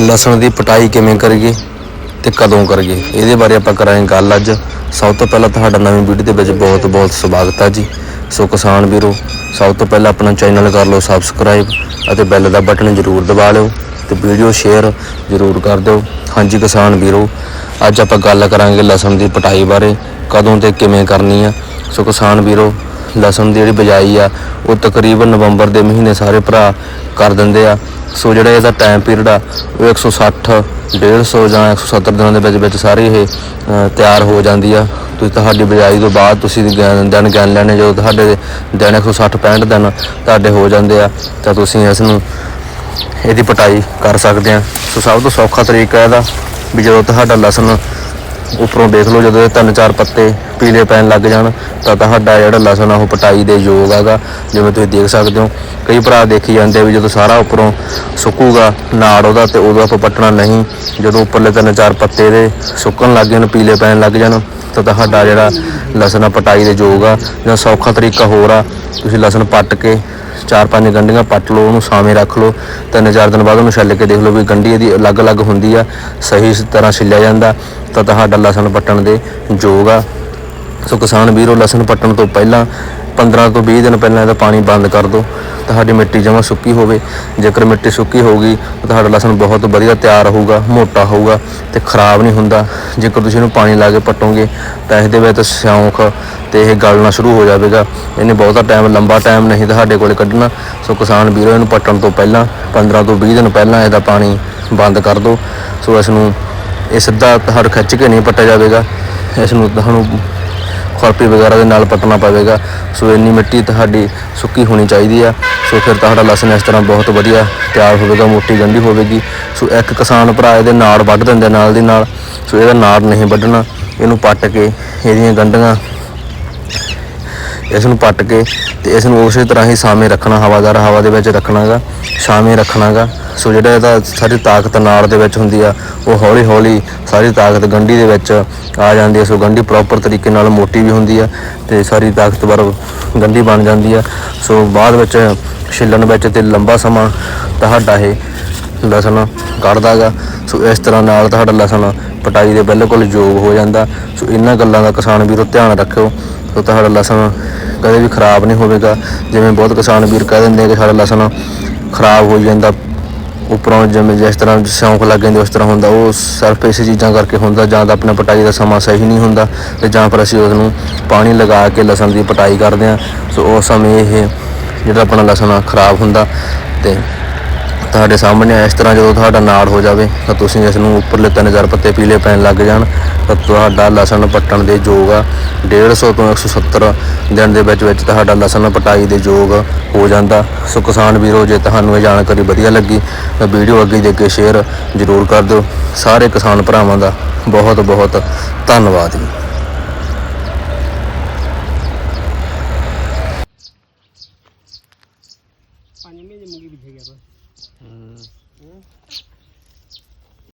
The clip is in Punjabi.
ਲਸਣ ਦੀ ਪਟਾਈ ਕਿਵੇਂ ਕਰੀਏ ਤੇ ਕਦੋਂ ਕਰੀਏ? ਇਹਦੇ ਬਾਰੇ ਆਪਾਂ ਕਰਾਂਗੇ ਗੱਲ ਅੱਜ। ਸਭ ਤੋਂ ਪਹਿਲਾਂ ਤੁਹਾਡਾ ਨਵੀਂ ਵੀਡੀਓ ਦੇ ਵਿੱਚ ਬਹੁਤ ਬਹੁਤ ਸਵਾਗਤ ਹੈ ਜੀ। ਸੋ ਕਿਸਾਨ ਵੀਰੋ, ਸਭ ਤੋਂ ਪਹਿਲਾਂ ਆਪਣਾ ਚੈਨਲ ਕਰ ਲਓ ਸਬਸਕ੍ਰਾਈਬ ਅਤੇ ਬੈਲ ਦਾ ਬਟਨ ਜ਼ਰੂਰ ਦਬਾ ਲਿਓ ਤੇ ਵੀਡੀਓ ਸ਼ੇਅਰ ਜ਼ਰੂਰ ਕਰ ਦਿਓ। ਹਾਂਜੀ ਕਿਸਾਨ ਵੀਰੋ, ਅੱਜ ਆਪਾਂ ਗੱਲ ਕਰਾਂਗੇ ਲਸਣ ਦੀ ਪਟਾਈ ਬਾਰੇ, ਕਦੋਂ ਤੇ ਕਿਵੇਂ ਕਰਨੀ ਆ। ਸੋ ਕਿਸਾਨ ਵੀਰੋ ਲਸਣ ਦੀ ਜਿਹੜੀ ਬਿਜਾਈ ਆ, ਉਹ ਤਕਰੀਬਨ ਨਵੰਬਰ ਦੇ ਮਹੀਨੇ ਸਾਰੇ ਭਰਾ ਕਰ ਦਿੰਦੇ ਆ। ਸੋ ਜਿਹੜਾ ਇਹਦਾ ਟਾਈਮ ਪੀਰੀਅਡ ਆ, ਉਹ 160 150 ਜਾਂ 170 ਦਿਨਾਂ ਦੇ ਵਿੱਚ ਵਿੱਚ ਸਾਰੇ ਇਹ ਤਿਆਰ ਹੋ ਜਾਂਦੀ ਆ। ਤੁਸੀਂ ਤੁਹਾਡੀ ਬਿਜਾਈ ਤੋਂ ਬਾਅਦ ਤੁਸੀਂ ਗਿਣ- ਦਿਨ ਗਿਣ ਲੈਣੇ, ਜਦੋਂ ਤੁਹਾਡੇ ਦਿਨ 160 65 ਦਿਨ ਤੁਹਾਡੇ ਹੋ ਜਾਂਦੇ ਆ, ਤਾਂ ਤੁਸੀਂ ਇਸ ਨੂੰ ਇਹਦੀ ਪਟਾਈ ਕਰ ਸਕਦੇ ਆ। ਸੋ ਸਭ ਤੋਂ ਸੌਖਾ ਤਰੀਕਾ ਇਹਦਾ ਵੀ ਜਦੋਂ ਤੁਹਾਡਾ ਲਸਣ ਉੱਪਰੋਂ ਦੇਖ ਲਓ ਜਦੋਂ ਇਹ ਤਿੰਨ ਚਾਰ ਪੱਤੇ ਪੀਲੇ ਪੈਣ ਲੱਗ ਜਾਣ, ਤਾਂ ਤੁਹਾਡਾ ਜਿਹੜਾ ਲਸਣ ਆ, ਉਹ ਪਟਾਈ ਦੇ ਯੋਗ ਹੈਗਾ। ਜਿਵੇਂ ਤੁਸੀਂ ਦੇਖ ਸਕਦੇ ਹੋ, ਕਈ ਭਰਾ ਦੇਖੀ ਜਾਂਦੇ ਆ ਵੀ ਜਦੋਂ ਸਾਰਾ ਉੱਪਰੋਂ ਸੁੱਕੂਗਾ ਨਾੜ ਉਹਦਾ ਤੇ ਉਦੋਂ ਆਪਾਂ ਪੱਟਣਾ ਨਹੀਂ। ਜਦੋਂ ਉੱਪਰਲੇ ਤਿੰਨ ਚਾਰ ਪੱਤੇ ਦੇ ਸੁੱਕਣ ਲੱਗ ਜਾਣ, ਪੀਲੇ ਪੈਣ ਲੱਗ ਜਾਣ, ਤਾਂ ਤੁਹਾਡਾ ਜਿਹੜਾ ਲਸਣ ਆ, ਪਟਾਈ ਦੇ ਯੋਗ ਆ। ਜਾਂ ਸੌਖਾ ਤਰੀਕਾ ਹੋਰ ਆ, ਤੁਸੀਂ ਲਸਣ ਪੱਟ ਕੇ ਚਾਰ ਪੰਜ ਗੰਢੀਆਂ ਪੱਟ ਲਓ, ਉਹਨੂੰ ਸਾਵੇਂ ਰੱਖ ਲਓ ਤਿੰਨ ਚਾਰ ਦਿਨ ਬਾਅਦ ਉਹਨੂੰ ਛਿੱਲ ਕੇ ਦੇਖ ਲਓ ਵੀ ਗੰਢੀ ਇਹਦੀ ਅਲੱਗ-ਅਲੱਗ ਹੁੰਦੀ ਆ, ਸਹੀ ਤਰ੍ਹਾਂ ਛਿੱਲਿਆ ਜਾਂਦਾ, ਤਾਂ ਤੁਹਾਡਾ ਲਸਣ ਪੱਟਣ ਦੇ ਯੋਗ ਆ। ਸੋ ਕਿਸਾਨ ਵੀਰੋ, ਲਸਣ ਪੱਟਣ ਤੋਂ ਪਹਿਲਾਂ 15 ਤੋਂ 20 ਦਿਨ ਪਹਿਲਾਂ ਇਹਦਾ ਪਾਣੀ ਬੰਦ ਕਰ ਦਿਓ ਤੁਹਾਡੀ ਮਿੱਟੀ ਜਮਾਂ ਸੁੱਕੀ ਹੋਵੇ। ਜੇਕਰ ਮਿੱਟੀ ਸੁੱਕੀ ਹੋਊਗੀ, ਤਾਂ ਤੁਹਾਡਾ ਲਸਣ ਬਹੁਤ ਵਧੀਆ ਤਿਆਰ ਹੋਊਗਾ, ਮੋਟਾ ਹੋਊਗਾ ਤੇ ਖਰਾਬ ਨਹੀਂ ਹੁੰਦਾ। ਜੇਕਰ ਤੁਸੀਂ ਇਹਨੂੰ ਪਾਣੀ ਲਾ ਕੇ ਪੱਟੋਗੇ, ਤਾਂ ਇਹਦੇ ਵਿੱਚ ਸਿਉਂਖ ਤੇ ਇਹ ਗਲਣਾ ਸ਼ੁਰੂ ਹੋ ਜਾਵੇਗਾ। ਇਹਨੇ ਬਹੁਤਾ ਟਾਈਮ, ਲੰਬਾ ਟਾਈਮ ਨਹੀਂ ਤੁਹਾਡੇ ਕੋਲੇ ਕੱਢਣਾ। ਸੋ ਕਿਸਾਨ ਵੀਰੋ, ਇਹਨੂੰ ਪੱਟਣ ਤੋਂ ਪਹਿਲਾਂ 15 ਤੋਂ 20 ਦਿਨ ਪਹਿਲਾਂ ਇਹਦਾ ਪਾਣੀ ਬੰਦ ਕਰ ਦਿਓ। ਸੋ ਇਸ ਨੂੰ, ਇਹ ਸਿੱਧਾ ਤੁਹਾਡੇ ਖਿੱਚ ਕੇ ਨਹੀਂ ਪੱਟਿਆ ਜਾਵੇਗਾ। ਇਸ ਨੂੰ ਤੁਹਾਨੂੰ ਖੁਰਪੀ ਵਗੈਰਾ ਦੇ ਨਾਲ ਪੱਟਣਾ ਪਵੇਗਾ। ਸੋ ਇੰਨੀ ਮਿੱਟੀ ਤੁਹਾਡੀ ਸੁੱਕੀ ਹੋਣੀ ਚਾਹੀਦੀ ਆ। ਸੋ ਫਿਰ ਤੁਹਾਡਾ ਲਸਣ ਇਸ ਤਰ੍ਹਾਂ ਬਹੁਤ ਵਧੀਆ ਤਿਆਰ ਹੋਵੇਗਾ, ਮੋਟੀ ਗੰਢੀ ਹੋਵੇਗੀ। ਸੋ ਇੱਕ ਕਿਸਾਨ ਭਰਾ ਇਹਦੇ ਨਾੜ ਵੱਢ ਦਿੰਦੇ ਨਾਲ ਦੀ ਨਾਲ। ਸੋ ਇਹਦਾ ਨਾੜ ਨਹੀਂ ਵੱਢਣਾ, ਇਹਨੂੰ ਪੱਟ ਕੇ ਇਹਦੀਆਂ ਗੰਢੀਆਂ ਇਸ ਨੂੰ ਪੱਟ ਕੇ ਤੇ ਇਸ ਨੂੰ ਉਸੇ ਤਰ੍ਹਾਂ ਹੀ ਸਾਵੇਂ ਰੱਖਣਾ, ਹਵਾਦਾਰ ਹਵਾ ਦੇ ਵਿੱਚ ਰੱਖਣਾਗਾ, ਛਾਵੇਂ ਰੱਖਣਾਗਾ। ਸੋ ਜਿਹੜਾ ਇਹਦਾ ਸਾਰੀ ਤਾਕਤ ਨਾੜ ਦੇ ਵਿੱਚ ਹੁੰਦੀ ਆ, ਉਹ ਹੌਲੀ ਹੌਲੀ ਸਾਰੀ ਤਾਕਤ ਗੰਢੀ ਦੇ ਵਿੱਚ ਆ ਜਾਂਦੀ ਹੈ ਸੋ ਗੰਢੀ ਪ੍ਰੋਪਰ ਤਰੀਕੇ ਨਾਲ ਮੋਟੀ ਵੀ ਹੁੰਦੀ ਆ ਤੇ ਸਾਰੀ ਤਾਕਤਵਰ ਗੰਢੀ ਬਣ ਜਾਂਦੀ ਆ। ਸੋ ਬਾਅਦ ਵਿੱਚ ਛਿੱਲਣ ਵਿੱਚ ਤੇ ਲੰਬਾ ਸਮਾਂ ਤੁਹਾਡਾ ਇਹ ਲਸਣ ਕੱਢਦਾਗਾ ਸੋ ਇਸ ਤਰ੍ਹਾਂ ਨਾਲ ਤੁਹਾਡਾ ਲਸਣ ਪਟਾਈ ਦੇ ਬਿਲਕੁਲ ਯੋਗ ਹੋ ਜਾਂਦਾ। ਸੋ ਇਹਨਾਂ ਗੱਲਾਂ ਦਾ ਕਿਸਾਨ ਵੀਰੋ ਧਿਆਨ ਰੱਖਿਓ। ਤਾਂ ਤੁਹਾਡਾ ਲਸਣ ਕਦੇ ਵੀ ਖਰਾਬ ਨਹੀਂ ਹੋਵੇਗਾ। ਜਿਵੇਂ ਬਹੁਤ ਕਿਸਾਨ ਵੀਰ ਕਹਿ ਦਿੰਦੇ ਆ ਕਿ ਸਾਡਾ ਲਸਣ ਖਰਾਬ ਹੋ ਜਾਂਦਾ, ਉੱਪਰੋਂ ਜਿਵੇਂ ਜਿਸ ਤਰ੍ਹਾਂ ਸ਼ੌਂਕ ਲੱਗ ਜਾਂਦੇ, ਉਸ ਤਰ੍ਹਾਂ ਹੁੰਦਾ। ਉਹ ਸਿਰਫ ਇਸੇ ਚੀਜ਼ਾਂ ਕਰਕੇ ਹੁੰਦਾ, ਜਾਂ ਤਾਂ ਆਪਣਾ ਪਟਾਈ ਦਾ ਸਮਾਂ ਸਹੀ ਨਹੀਂ ਹੁੰਦਾ, ਤੇ ਜਾਂ ਫਿਰ ਅਸੀਂ ਉਸ ਨੂੰ ਪਾਣੀ ਲਗਾ ਕੇ ਲਸਣ ਦੀ ਪਟਾਈ ਕਰਦੇ ਹਾਂ ਸੋ ਉਸ ਸਮੇਂ ਇਹ ਜਿਹੜਾ ਆਪਣਾ ਲਸਣ ਆ ਖਰਾਬ ਹੁੰਦਾ ਤੇ ਤੁਹਾਡੇ ਸਾਹਮਣੇ ਆ, ਇਸ ਤਰ੍ਹਾਂ ਜਦੋਂ ਤੁਹਾਡਾ ਨਾੜ ਹੋ ਜਾਵੇ, ਤਾਂ ਤੁਸੀਂ ਇਸ ਨੂੰ ਉੱਪਰਲੇ ਤਿੰਨ ਚਾਰ ਪੱਤੇ ਪੀਲੇ ਪੈਣ ਲੱਗ ਜਾਣ, ਤਾਂ ਤੁਹਾਡਾ ਲਸਣ ਪੱਟਣ ਦੇ ਯੋਗ ਆ। 150 ਤੋਂ 170 ਦਿਨ ਦੇ ਵਿੱਚ ਵਿੱਚ ਤੁਹਾਡਾ ਲਸਣ ਪਟਾਈ ਦੇ ਯੋਗ ਹੋ ਜਾਂਦਾ। ਸੋ ਕਿਸਾਨ ਵੀਰੋ, ਜੇ ਤੁਹਾਨੂੰ ਇਹ ਜਾਣਕਾਰੀ ਵਧੀਆ ਲੱਗੀ, ਤਾਂ ਵੀਡੀਓ ਅੱਗੇ ਦੇ ਕੇ ਸ਼ੇਅਰ ਜ਼ਰੂਰ ਕਰ ਦਿਓ। ਸਾਰੇ ਕਿਸਾਨ ਭਰਾਵਾਂ ਦਾ ਬਹੁਤ ਬਹੁਤ ਧੰਨਵਾਦ ਜੀ। पानी में मुंगी बिछे गया था 嗯。嗯。